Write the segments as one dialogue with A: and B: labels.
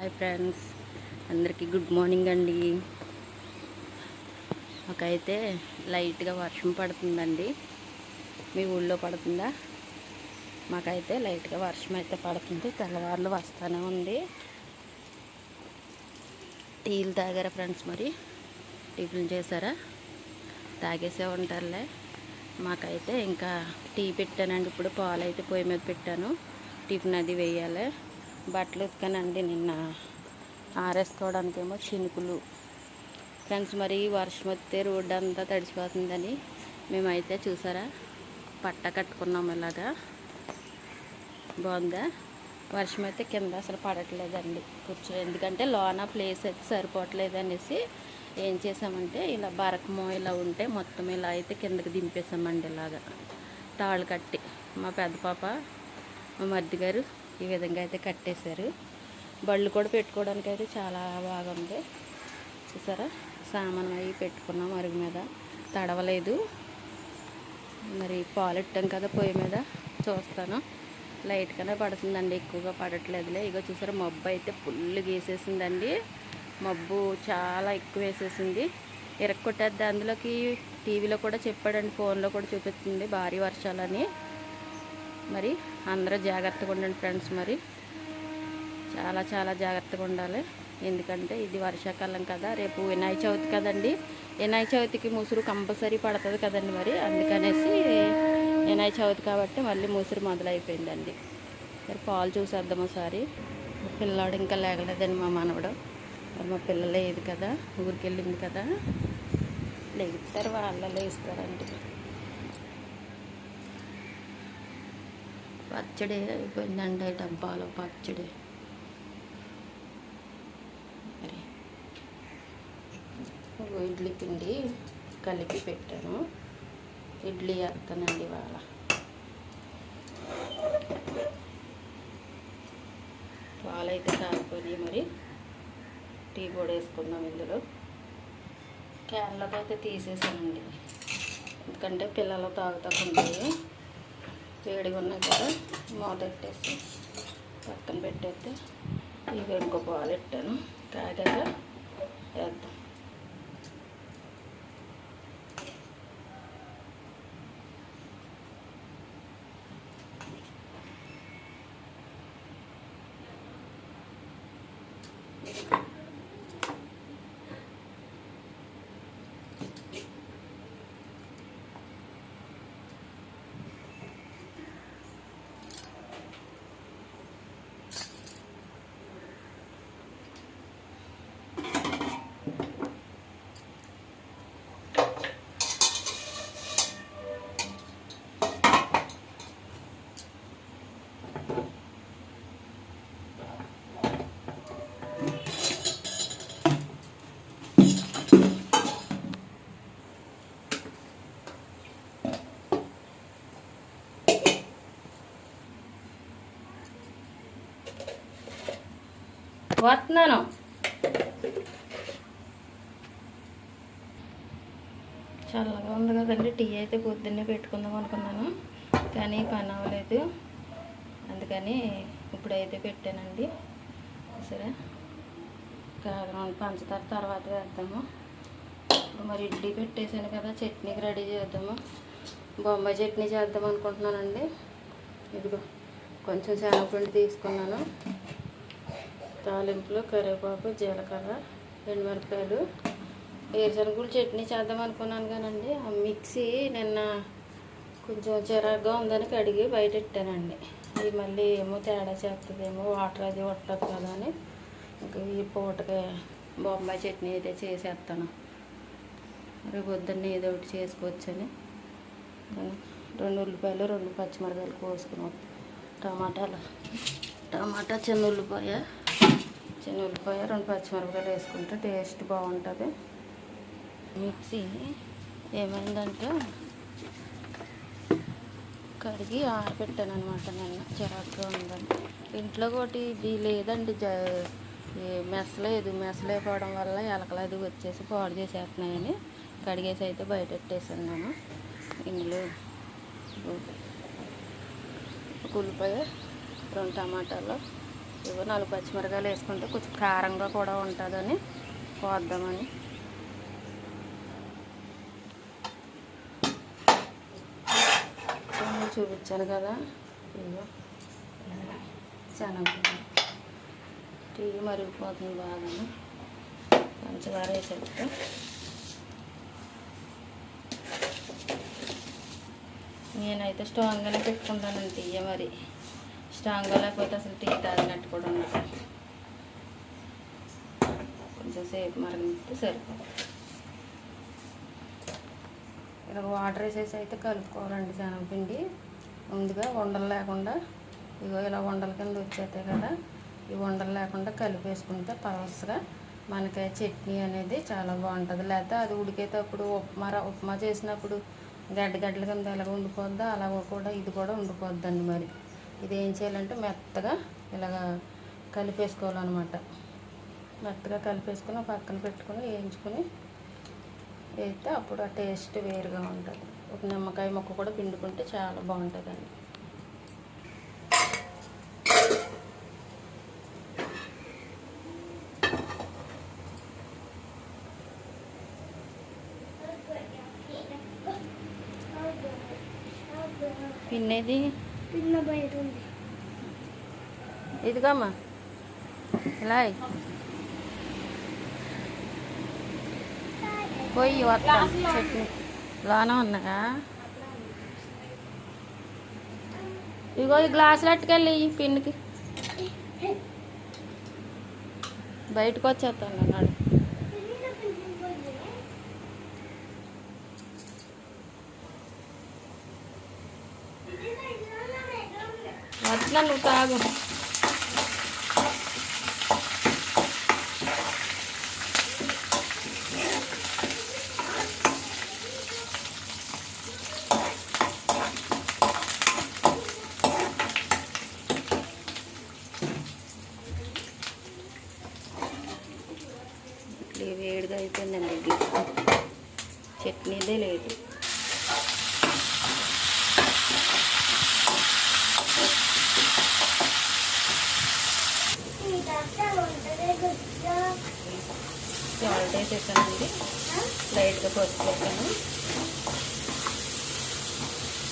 A: Hi friends అందరికీ good morning అండి. మాకైతే లైట్గా వర్షం పడుతుందండి. మీ ఊళ్ళో పడుతుందా? మాకైతే లైట్గా వర్షం అయితే పడుతుంది. తెల్లవారులు వస్తూనే ఉంది. టీలు తాగారా ఫ్రెండ్స్ మరి? టిఫిన్ చేశారా? తాగేసే ఉంటారులే. మాకైతే ఇంకా టీ పెట్టానండి. ఇప్పుడు పాలు అయితే పొయ్యి మీద పెట్టాను. టిఫిన్ అది వేయాలి. బట్టలు ఉతికానండి నిన్న. ఆరేసుకోవడానికేమో చినుకులు. ఫ్రెండ్స్ మరి వర్షం వస్తే రోడ్డు అంతా తడిచిపోతుందని మేమైతే చూసారా? పట్ట కట్టుకున్నాం ఇలాగా. బాగుందా? వర్షం అయితే కింద అసలు పడట్లేదండి. కూర్చో ఎందుకంటే లోన ప్లేస్ అయితే సరిపోవట్లేదు అనేసి ఏం చేసామంటే ఇలా బరకమో ఇలా ఉంటే మొత్తం ఇలా అయితే కిందకి దింపేసామండి ఇలాగా. తాళ్ళు కట్టి. మా పెద్ద పాప మా మర్ది గారు ఈ విధంగా అయితే కట్టేశారు. బళ్ళు కూడా పెట్టుకోవడానికి అయితే చాలా బాగుంది చూసారా? సామాను అవి పెట్టుకున్నాం అరుగు మీద. తడవలేదు. మరి పాలు ఇట్టాం కదా పొయ్యి మీద. చూస్తాను. లైట్గానే పడుతుందండి. ఎక్కువగా పడట్లేదులే. ఇగో చూసారా? మబ్బు అయితే ఫుల్ గీసేసిందండి. మబ్బు చాలా ఎక్కువ వేసేసింది. ఇరక్కొట్టేద్ది. అందులోకి టీవీలో కూడా చెప్పాడండి. ఫోన్లో కూడా చూపిస్తుంది. భారీ వర్షాలని. మరి అందరూ జాగ్రత్తగా ఉండండి ఫ్రెండ్స్ మరి. చాలా చాలా జాగ్రత్తగా ఉండాలి. ఎందుకంటే ఇది వర్షాకాలం కదా రేపు వినాయక చవితి కదండి. వినాయక చవితికి ముసురు కంపల్సరీ పడుతుంది కదండి మరి. అందుకనేసి వినాయక చవితి కాబట్టి మళ్ళీ ముసురు మొదలైపోయిందండి. మరి పాలు చూసేద్దాం ఒకసారి. పిల్లాడు ఇంకా లేగలేదండి మా మనవడు. మరి మా పిల్ల లేదు కదా ఊరికి వెళ్ళింది కదా. లేస్తారు వాళ్ళ లేస్తారండి. పచ్చడి అయిపోయిందండి డబ్బాలో పచ్చడి. మరి ఇడ్లీ పిండి కలిపి పెట్టాను. ఇడ్లీ వేస్తానండి ఇవాళ. పాలైతే కారిపోయినాయి మరి. టీ కూడా వేసుకుందాం ఇందులో. క్యాన్లతో అయితే తీసేసానండి. ఎందుకంటే పిల్లలు తాగుతాకుంటాయి వేడిగా ఉన్నాయి కదా మూత పెట్టేసి పక్కన పెట్టేస్తే ఇవి ఇంకో పాలు పెట్టాను కాగాక వేద్దాం. వస్తున్నాను చల్లగా ఉంది కదండి. టీ అయితే పొద్దున్నే పెట్టుకుందాం అనుకున్నాను. కానీ పని అవ్వలేదు. అందుకని ఇప్పుడైతే పెట్టానండి. సరే. కాగరం పంచదార తర్వాత వేద్దాము. ఇప్పుడు మరి ఇడ్లీ పెట్టేసాను కదా. చట్నీకి రెడీ చేద్దాము. బొంబాయి చట్నీ చేద్దాం అనుకుంటున్నానండి. ఇదిగో కొంచెం శనగపిండి తీసుకున్నాను. తాలింపులు కరివేపాకు జీలకర్ర ఎండుమిరపకాయలు వేరుశనగలు చట్నీ చేద్దాం అనుకున్నాను కానండి. ఆ మిక్సీ నిన్న కొంచెం చిరాగ్గా ఉందని కడిగి బయట పెట్టానండి. అది మళ్ళీ ఏమో తేడా చేస్తుందేమో వాటర్ అది పట్టదు కదా అని. ఇంకా ఈ పూటకి బొంబాయి చట్నీ అయితే చేసేస్తాను రేపు పొద్దున్న ఏదో ఒకటి చేసుకోవచ్చని. రెండు ఉల్లిపాయలు రెండు పచ్చిమిరకాయలు కోసుకుని టమాటాలు. టమాటా చిన్న ఉల్లిపాయ. చిన్న ఉల్లిపాయ రెండు పచ్చిమిరపకాయలు వేసుకుంటే టేస్ట్ బాగుంటుంది. మిక్సీ ఏమైందంటే కడిగి ఆరబెట్టాను అనమాట నేను చిరాకుగా ఉందని. ఇంట్లో ఒకటి ఇది లేదండి జ మెసలేదు మెసలేకపోవడం వల్ల ఎలకలు అది వచ్చేసి పాడు చేసేస్తున్నాయని కడిగేసి అయితే బయట పెట్టేసాను నేను. ఇందులో ఉల్లిపాయ రెండు టమాటాలు ఇవో నాలుగు పచ్చిమిరకాయలు వేసుకుంటే కొంచెం కారంగా కూడా ఉంటుందని పోద్దామని చూపించాను కదా. ఇవో శనగ టీ మరిగిపోతుంది బాగా పంచదార వేసేస్తే నేనైతే స్ట్రాంగ్గానే పెట్టుకుంటానండి టీ మరి. స్ట్రాంగ్గా లేకపోతే అసలు టీ తాగినట్టు కూడా ఉండదు కొంచెం సేపు మరిగితే సరిపోతుంది. ఇలా వాటర్ వేసేసి అయితే కలుపుకోవాలండి శనగపిండి. ముందుగా ఉండలు లేకుండా ఇగో ఇలా ఉండల కింద వచ్చేస్తాయి కదా ఈ ఉండలు లేకుండా కలిపేసుకుంటే పలసగా మనకి చట్నీ అనేది చాలా బాగుంటుంది. లేకపోతే అది ఉడికేటప్పుడు ఉప్మా ఉప్మా చేసినప్పుడు గడ్డ గడ్డల కింద ఎలాగ ఉండిపోద్దా అలాగ కూడా ఇది కూడా ఉండిపోద్దండి మరి. ఇది ఏం చేయాలంటే మెత్తగా ఇలాగా కలిపేసుకోవాలన్నమాట. మెత్తగా కలిపేసుకుని పక్కన పెట్టుకుని వేయించుకుని వేస్తే అప్పుడు ఆ టేస్ట్ వేరుగా ఉంటుంది. ఒక నిమ్మకాయ ముక్క కూడా పిండుకుంటే చాలా బాగుంటుందండి. పిన్నేది ఇదిగమ్మా. ఇలా పోయి వస్తాను చట్నీ లోన ఉన్నాయా ఇగో ఈ గ్లాసులు అట్టుకెళ్ళి ఈ పిన్నికి. బయటకు వచ్చేస్తాను అన్నాడు అట్లా నువ్వు తాగు. వేడిగా అయిపోయిందండి చట్నీదే లేదు. సాల్ట్ వేసేసానండి లైట్గా పసుపు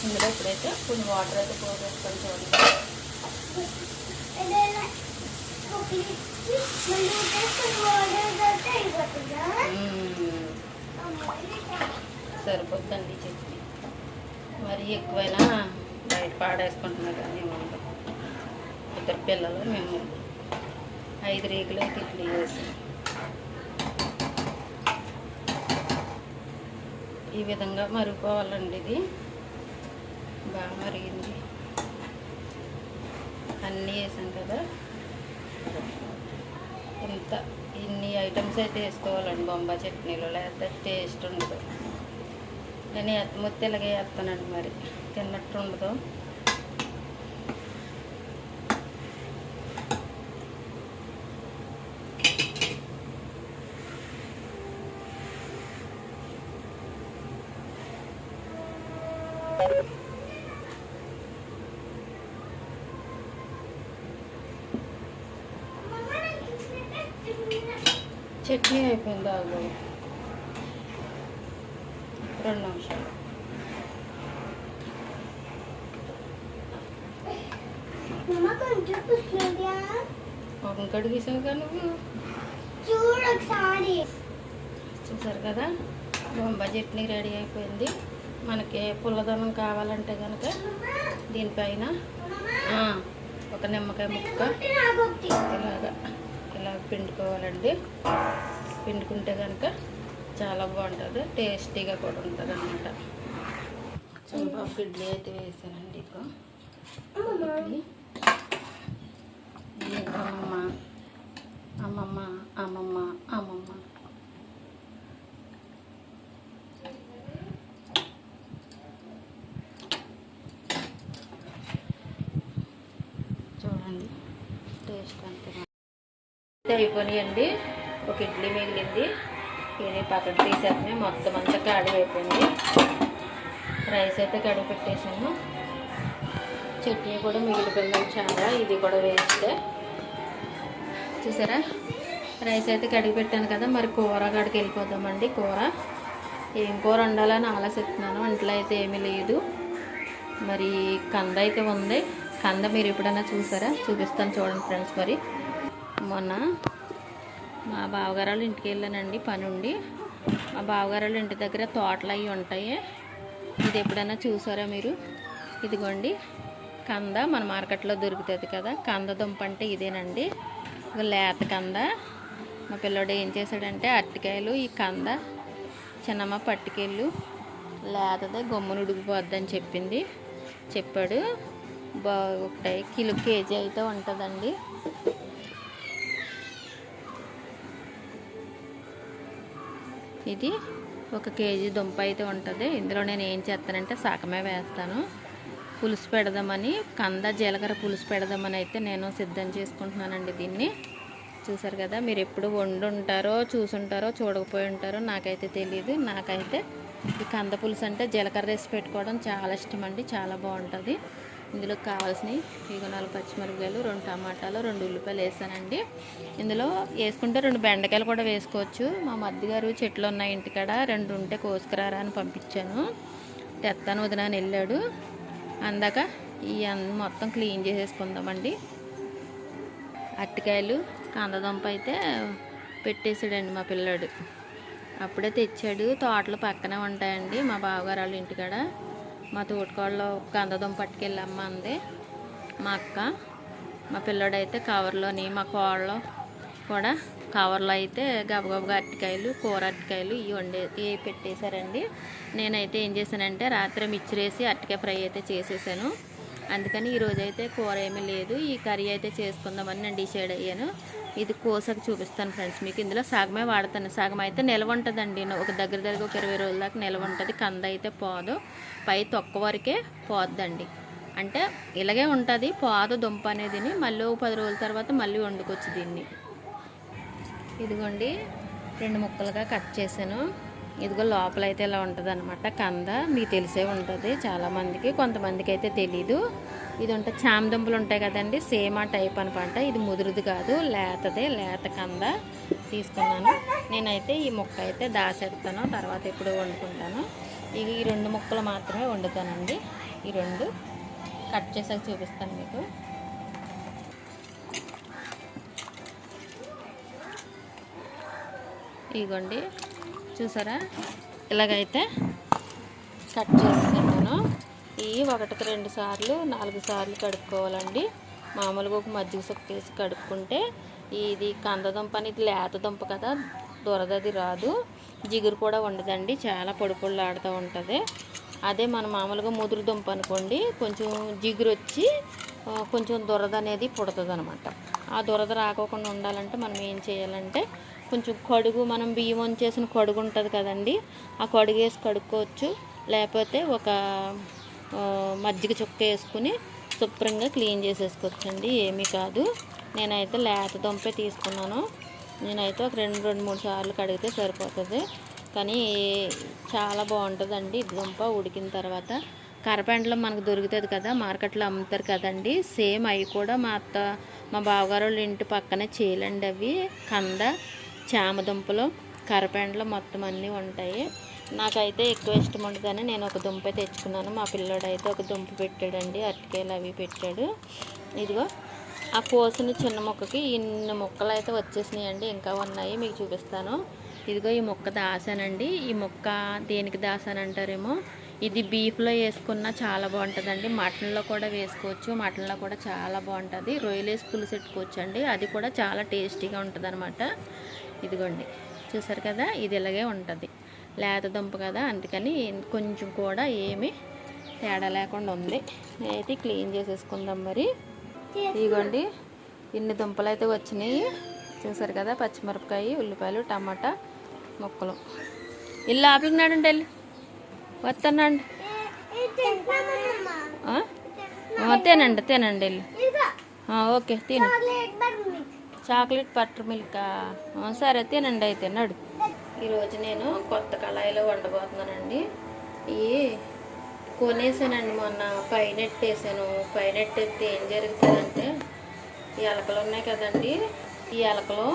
A: ఇందులో ఇప్పుడైతే కొన్ని వాటర్ అయితే పోసేస్తాను చూడండి. మ్మ్. సరిపోద్దండి చట్నీ మరి ఎక్కువైనా బయట పాడేసుకుంటున్నా కానీ ఇద్దరు పిల్లలు మేము ఐదు రేకులు అయితే ఇడ్లీ వేసి. ఈ విధంగా మరుగుకోవాలండి ఇది. బాగా మరిగింది. అన్నీ వేసాం కదా. ఇంత ఇన్ని ఐటమ్స్ అయితే వేసుకోవాలండి. బొంబాయి చట్నీలో లేకపోతే టేస్ట్ ఉండదు. నేను ఎత్తమొత్తి ఇలాగే వేస్తానండి మరి. తిన్నట్టు ఉండదు. చట్నీ అయిపోయింది ఆగు రెండు నిమిషాలు. ఒక కడిగేసావు కదా నువ్వు.
B: చూడు ఒకసారి.
A: చూసారు కదా? బొంబాయి చట్నీ రెడీ అయిపోయింది. మనకి పుల్లదనం కావాలంటే కనుక దీనిపైన ఒక నిమ్మకాయ ముక్క ఇలాగా ఇలా పిండుకోవాలండి. పిండుకుంటే కనుక చాలా బాగుంటుంది టేస్టీగా కూడా ఉంటుంది అనమాట చంపాకు ఇడ్లీ అయితే వేసానండి ఇక అమ్మమ్మ అమ్మమ్మ అమ్మమ్మ అమ్మమ్మ చూడండి టేస్ట్ అంతే ఇది అయిపోయినాయండి. ఒక ఇడ్లీ మిగిలింది. ఇది పక్కన తీసేస్తే మొత్తం అంతా కాడి అయిపోయింది. రైస్ అయితే కడిగి పెట్టేసాను చట్నీ కూడా మిగిలిపోయింది చాలా. ఇది కూడా వేస్తే చూసారా? రైస్ అయితే కడిగి పెట్టాను కదా. మరి కూర కాడికి వెళ్ళిపోదామండి. కూర. ఏం కూర వండాలని ఆలోచిస్తున్నాను. ఇంట్లో అయితే ఏమీ లేదు. మరి కంద అయితే ఉంది. కంద మీరు ఎప్పుడైనా చూసారా? చూపిస్తాను చూడండి ఫ్రెండ్స్ మరి. మొన్న మా బావగారు వాళ్ళ ఇంటికి వెళ్ళానండి పని ఉండి మా బావగారు ఇంటి దగ్గర తోటలు అవి ఉంటాయి. ఇది ఎప్పుడైనా చూసారా మీరు? ఇదిగోండి కంద మన మార్కెట్లో దొరుకుతుంది కదా కంద దుంప అంటే ఇదేనండి. లేత కంద. మా పిల్లోడు ఏం చేశాడంటే అరటికాయలు ఈ కంద చిన్నమ్మ పట్టుకెళ్ళు లేతదే గమ్మును ఉడికిపోద్దని చెప్పింది. చెప్పాడు బా కిలో కేజీ అయితే ఉంటుందండి. ఇది ఒక కేజీ దుంప అయితే ఉంటుంది. ఇందులో నేను ఏం చేస్తానంటే సగమే వేస్తాను. పులుసు పెడదామని కంద జీలకర్ర పులుసు పెడదామని అయితే నేను సిద్ధం చేసుకుంటున్నానండి దీన్ని. చూసారు కదా మీరు ఎప్పుడు వండుంటారో చూసుంటారో చూడకపోయి ఉంటారో నాకైతే తెలియదు నాకైతే ఈ కంద పులుసు అంటే జీలకర్ర వేసి పెట్టుకోవడం చాలా ఇష్టం అండి చాలా బాగుంటుంది. ఇందులో కావాల్సినవి ఇగో నాలుగు పచ్చిమిరపకాయలు రెండు టమాటాలు రెండు ఉల్లిపాయలు వేసానండి. ఇందులో వేసుకుంటే రెండు బెండకాయలు కూడా వేసుకోవచ్చు. మా మద్దిగారు చెట్లు ఉన్నాయి ఇంటికాడ రెండు ఉంటే కోసుకురారా అని పంపించాను. తెత్తాను వదిన వెళ్ళాడు. అందాక ఈ మొత్తం క్లీన్ చేసేసుకుందామండి. అరటికాయలు కందదుంప అయితే పెట్టేసాడండి మా పిల్లాడు. అప్పుడే తెచ్చాడు. తోటలు పక్కనే ఉంటాయండి మా బావగారు వాళ్ళ ఇంటికాడ. మా తోటికోడలో కందదుంప పట్టుకెళ్ళమ్మ అంది. మా అక్క మా పిల్లోడైతే కవర్లోని మా కోళ్ళు కూడా కవర్లో అయితే గబగబగా అరటికాయలు కూర అరటికాయలు ఇవి వండే ఇవి పెట్టేశారండి. నేనైతే ఏం చేశానంటే రాత్రి మిచ్చిరేసి అరటికాయ ఫ్రై అయితే చేసేసాను. అందుకని ఈరోజు అయితే కూర ఏమీ లేదు. ఈ కర్రీ అయితే చేసుకుందామని నేను డిసైడ్ అయ్యాను. ఇది కోసకు చూపిస్తాను ఫ్రెండ్స్ మీకు. ఇందులో సగమే వాడతాను. సగం అయితే నిల్వ ఉంటుందండి. ఒక దగ్గర దగ్గర ఒక ఇరవై రోజుల దాకా నిల్వ ఉంటుంది. కంద అయితే పోదు. పై తొక్క వరకే పోద్దండి. అంటే ఇలాగే ఉంటుంది. పోదు దుంప అనేది మళ్ళీ ఒక పది రోజుల తర్వాత మళ్ళీ వండుకోవచ్చు దీన్ని. ఇదిగోండి. రెండు ముక్కలుగా కట్ చేశాను. ఇదిగో లోపల అయితే ఇలా ఉంటుంది అనమాట కంద మీకు తెలిసే ఉంటుంది. చాలామందికి కొంతమందికి అయితే తెలీదు. ఇది ఉంటే చామదుంపలు ఉంటాయి కదండి. సేమ్ ఆ టైప్ అనమాట ఇది ముదురుది కాదు లేతదే లేత కంద తీసుకున్నాను. నేనైతే ఈ ముక్క అయితే దాచేస్తాను. తర్వాత ఎప్పుడు వండుకుంటాను. ఇవి ఈ రెండు ముక్కలు మాత్రమే వండుతానండి. ఈ రెండు కట్ చేసాక చూపిస్తాను మీకు. ఇదిగోండి. చూసారా? ఇలాగైతే కట్ చేసేసాను. ఇవి ఒకటికి రెండు సార్లు నాలుగు సార్లు కడుక్కోవాలండి. మామూలుగా ఒక మజ్జిగ సొక్క వేసి కడుక్కుంటే ఇది కందదుంప అనేది లేత దుంప కదా దొరదది రాదు. జిగురు కూడా ఉండదండి చాలా పొడి ఆడుతూ ఉంటుంది. అదే మనం మామూలుగా ముదురు దుంప అనుకోండి కొంచెం జిగురు వచ్చి కొంచెం దురద అనేది పుడుతుంది అనమాట ఆ దురద రాకోకుండా ఉండాలంటే మనం ఏం చేయాలంటే కొంచెం కడుగు మనం బియ్యం వంచేసిన కడుగు ఉంటుంది కదండి. ఆ కడుగు వేసి కడుక్కోవచ్చు. లేకపోతే ఒక మజ్జిగ చుక్క వేసుకుని శుభ్రంగా క్లీన్ చేసేసుకోవచ్చండి. ఏమీ కాదు. నేనైతే లేత దొంపే తీసుకున్నాను. నేనైతే ఒక రెండు రెండు మూడు సార్లు కడిగితే సరిపోతుంది. కానీ చాలా బాగుంటుందండి దుంప ఉడికిన తర్వాత. కరపెండలో మనకు దొరుకుతుంది కదా మార్కెట్లో అమ్ముతారు కదండి. సేమ్ అవి కూడా మా అత్త మా బావగారు వాళ్ళ ఇంటి పక్కనే చేయలండి అవి. కంద చామదుంపలు కరపెండలు మొత్తం అన్నీ ఉంటాయి. నాకైతే ఎక్కువ ఇష్టం ఉండదని నేను ఒక దుంప తెచ్చుకున్నాను. మా పిల్లోడు అయితే ఒక దుంప పెట్టాడండి. అరటికాయలు అవి పెట్టాడు. ఇదిగో ఆ కోసిన చిన్న మొక్కకి ఇన్ని మొక్కలు అయితే వచ్చేసినాయండి. ఇంకా ఉన్నాయి మీకు చూపిస్తాను. ఇదిగో ఈ మొక్క దాసానండి. ఈ మొక్క దేనికి దాసానంటారేమో? ఇది బీఫ్లో వేసుకున్న చాలా బాగుంటుందండి. మటన్లో కూడా వేసుకోవచ్చు. మటన్లో కూడా చాలా బాగుంటుంది. రొయ్యలు వేసి పులుసు పెట్టుకోవచ్చు అండి అది కూడా చాలా టేస్టీగా ఉంటుంది అనమాట ఇదిగోండి. చూసారు కదా? ఇది ఇలాగే ఉంటుంది. లేత దుంప కదా? అందుకని కొంచెం కూడా ఏమీ తేడా లేకుండా ఉంది. నేనైతే క్లీన్ చేసేసుకుందాం మరి. ఇదిగోండి. ఇన్ని దుంపలు అయితే వచ్చినాయి. చూసారు కదా? పచ్చిమిరపకాయ ఉల్లిపాయలు టమాటా ముక్కలు. ఇల్లు ఆపలికి వెళ్ళి. వస్తానండి తినండి తినండి వెళ్ళి. ఓకే తిను. చాక్లెట్ బటర్ మిల్క్ సరే తినండి అయితే నడు. ఈరోజు నేను కొత్త కళాయిలో వండబోతున్నానండి. ఈ కొనేసానండి మొన్న పైనెట్ వేసాను. పైనెట్ ఎత్తే ఏం జరుగుతుందంటే ఈ ఎలకలు ఉన్నాయి కదండి. ఈ ఎలకలు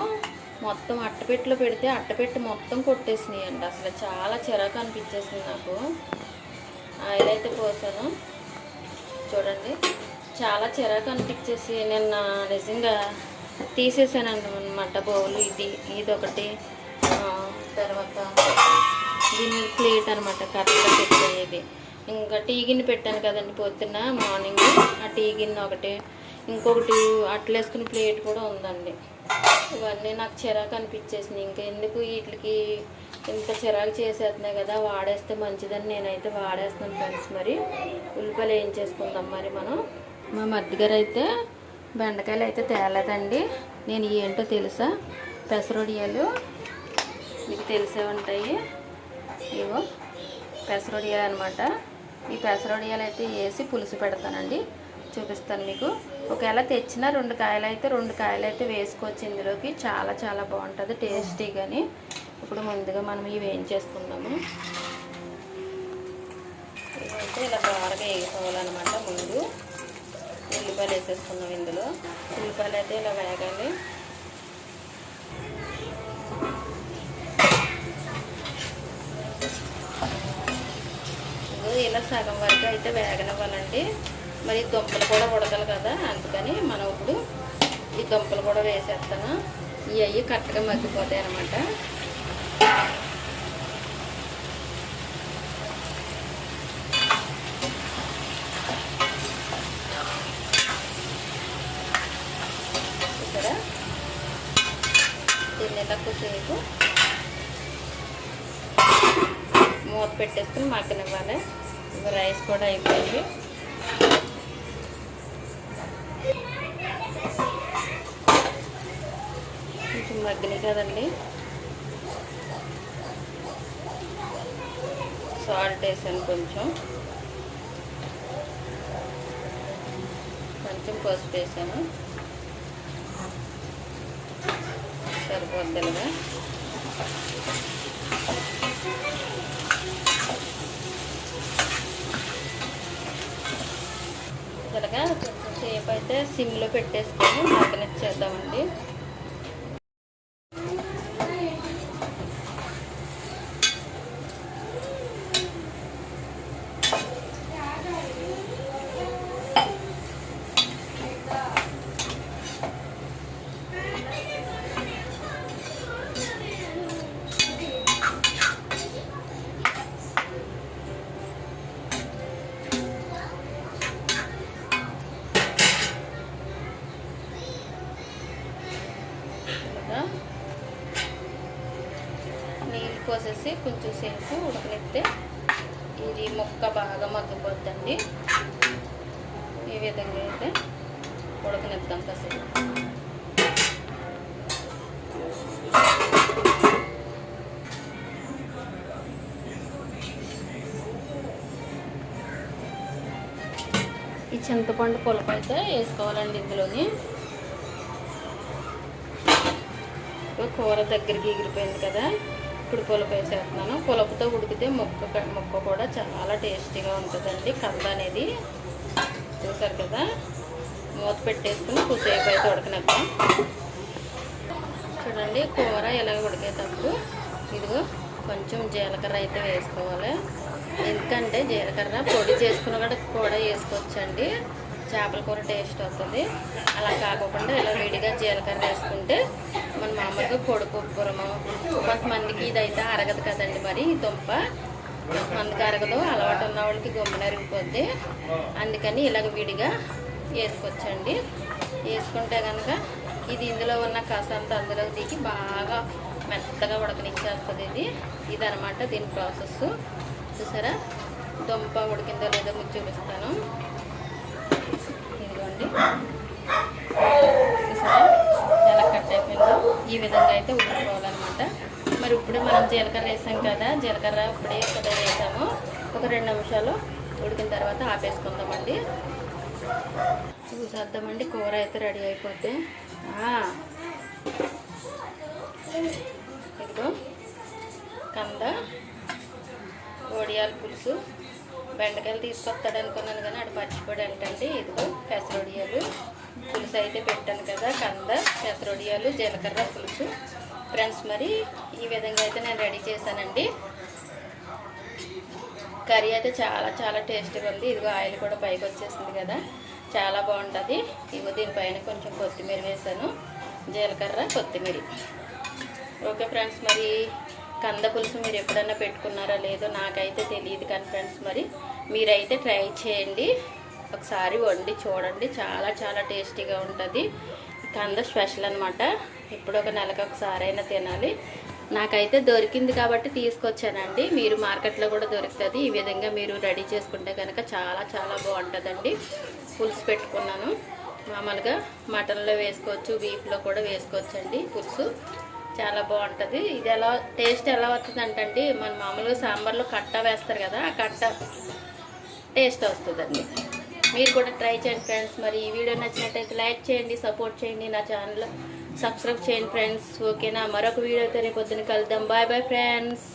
A: మొత్తం అట్టపెట్టులో పెడితే అట్టపెట్టి మొత్తం కొట్టేసినాయి అండి అసలు చాలా చిరాకు అనిపించేసింది నాకు. ఆయిల్ అయితే పోసాను. చూడండి. చాలా చిరాకు అనిపించేసి నిన్న నిజంగా తీసేసానండి అనమాట బౌలు ఇది ఇది ఒకటి తర్వాత దీని ప్లేట్ అనమాట కరెక్ట్గా పెట్టేది. ఇంకా టీ గిన్నె పెట్టాను కదండి పొద్దున్న మార్నింగ్. ఆ టీ గిన్నె ఒకటి ఇంకొకటి అట్లేసుకునే ప్లేట్ కూడా ఉందండి. ఇవన్నీ నాకు చిరాకు అనిపించేసింది ఇంకా ఎందుకు వీటికి ఇంత చిరాకు చేసేస్తున్నాయి కదా వాడేస్తే మంచిదని నేనైతే వాడేస్తాను ఫ్రెండ్స్. మరి ఉల్లిపాయలు ఏం చేసుకుందాం మరి మనం? మా మధ్యగారు అయితే బెండకాయలు అయితే తేలేదండి. నేను ఏంటో తెలుసా? పెసరొడియాలు. మీకు తెలిసే ఉంటాయి. ఇవో పెసరొడియాలు అనమాట ఈ పెసరొడియాలు అయితే వేసి పులుసు పెడతానండి. చూపిస్తాను మీకు. ఒకవేళ తెచ్చిన రెండు కాయలు అయితే రెండు కాయలు అయితే వేసుకోవచ్చు ఇందులోకి. చాలా చాలా బాగుంటుంది టేస్టీగాని ఇప్పుడు ముందుగా మనం ఇవి ఏం చేసుకుందాము? ఇవైతే ఇలా బాగా వేసుకోవాలన్నమాట ముందు. ఉల్లిపాయలు వేసేసుకున్నాం ఇందులో. ఉల్లిపాయలు అయితే ఇలా వేగాలి. ఇలా సగం వరకు అయితే వేగనివ్వాలండి. మరి దుంపలు కూడా ఉడకాలి కదా అందుకని మనం ఇప్పుడు ఈ దుంపలు కూడా వేసేస్తాను. ఇవి అవి కరెక్ట్గా మగ్గిపోతాయి అన్నమాట ఇక్కడ దీన్ని ఇలా కొద్దిసేపు మూత పెట్టేసుకుని మగ్గనివ్వాలి రైస్ కూడా అయిపోయింది. కొంచెం మగ్గినాయి కదండి. సాల్ట్ వేసాను కొంచెం. కొంచెం పసుపు వేసాను. సరిపోద్దిగా ఇలాగా కొంచెం సేపు అయితే సిమ్లో పెట్టేసుకొని మగ్గనిచ్చేద్దామండి వేసి కొంచెం సేపు ఉడకనిస్తే ఇది ముక్క బాగా మగ్గిపోద్దండి. ఈ విధంగా అయితే ఉడకనిద్దాం కాసేపు. ఈ చింతపండు పులుపు అయితే వేసుకోవాలండి ఇందులోని. కూర దగ్గరికి ఎగిరిపోయింది కదా. ఇప్పుడు పులుపు వేసేస్తున్నాను పులపుతో ఉడికితే ముక్క ముక్క కూడా చాలా టేస్టీగా ఉంటుందండి. కంద అనేది. చూసారు కదా? మూత పెట్టేసుకుని కొద్దిసేపు అయితే ఉడకనక్క చూడండి కూర ఇలా ఉడికేటప్పుడు ఇదిగో కొంచెం జీలకర్ర అయితే వేసుకోవాలి. ఎందుకంటే జీలకర్ర పొడి చేసుకుని కూడా కూడా వేసుకోవచ్చండి. చేపల కూర టేస్ట్ వస్తుంది అలా కాకుండా ఇలా విడిగా జీలకర్ర వేసుకుంటే మన మామూలుగా పొడి కుప్పరము కొంతమందికి ఇదైతే అరగదు కదండి మరి దుంప. కొంతమందికి అరగదు అలవాటు ఉన్న వాళ్ళకి గుమ్మనరిగిపోద్ది అందుకని ఇలాగ విడిగా వేసుకోవచ్చండి. వేసుకుంటే కనుక ఇది ఇందులో ఉన్న కసంత అందులో దిగి బాగా మెత్తగా ఉడకనిచ్చేస్తుంది ఇది. ఇదనమాట దీని ప్రాసెస్ చూసారా? దుంప ఉడికిందో లేదో మీకు చూపిస్తాను. ఎలా కట్ అయిపోయిందో ఈ విధంగా అయితే ఉడికిపోవాలన్నమాట. మరి ఇప్పుడే మనం జీలకర్ర వేసాం కదా జీలకర్ర ఇప్పుడే కదా వేసాము ఒక రెండు నిమిషాలు ఉడికిన తర్వాత ఆపేసుకుందామండి. చూసేద్దామండి కూర అయితే రెడీ అయిపోతే. ఇదిగో కంద ఒడియాల పులుసు. బెండకాయలు తీసుకొస్తాడు అనుకున్నాను కానీ అటు మర్చిపోయాడు అంటండి. ఇదిగో పెసరొడియాలు. పులుసు అయితే పెట్టాను కదా కంద పెసరొడియాలు జీలకర్ర పులుసు. ఫ్రెండ్స్ మరి ఈ విధంగా అయితే నేను రెడీ చేశానండి. కర్రీ అయితే చాలా చాలా టేస్టీగా ఉంది. ఇదిగో ఆయిల్ కూడా పైకి వచ్చేసింది కదా చాలా బాగుంటుంది. ఇదిగో దీనిపైన కొంచెం కొత్తిమీర వేసాను జీలకర్ర కొత్తిమీర. ఓకే ఫ్రెండ్స్ మరి కంద పులుసు మీరు ఎప్పుడన్నా పెట్టుకున్నారా లేదో నాకైతే తెలియదు కానీ ఫ్రెండ్స్ మరి మీరైతే ట్రై చేయండి. ఒకసారి వండి చూడండి. చాలా చాలా టేస్టీగా ఉంటుంది. కంద స్పెషల్ అనమాట ఇప్పుడు ఒక నెలకు ఒకసారి అయినా తినాలి. నాకైతే దొరికింది కాబట్టి తీసుకొచ్చానండి. మీరు మార్కెట్లో కూడా దొరుకుతుంది. ఈ విధంగా మీరు రెడీ చేసుకుంటే కనుక చాలా చాలా బాగుంటుందండి. పులుసు పెట్టుకున్నాను. మామూలుగా మటన్లో వేసుకోవచ్చు బీఫ్లో కూడా వేసుకోవచ్చండి పులుసు. చాలా బాగుంటుంది. ఇది ఎలా టేస్ట్ ఎలా వస్తుంది అంటే మన మామూలుగా సాంబార్లో కట్ట వేస్తారు కదా ఆ కట్ట టేస్ట్ వస్తుందండి. మీరు కూడా ట్రై చేయండి ఫ్రెండ్స్. మరి ఈ వీడియో నచ్చినట్టయితే లైక్ చేయండి సపోర్ట్ చేయండి నా ఛానల్. సబ్స్క్రైబ్ చేయండి ఫ్రెండ్స్. ఓకేనా? మరొక వీడియోతో రేపు పొద్దున కలుద్దాం. Bye bye friends.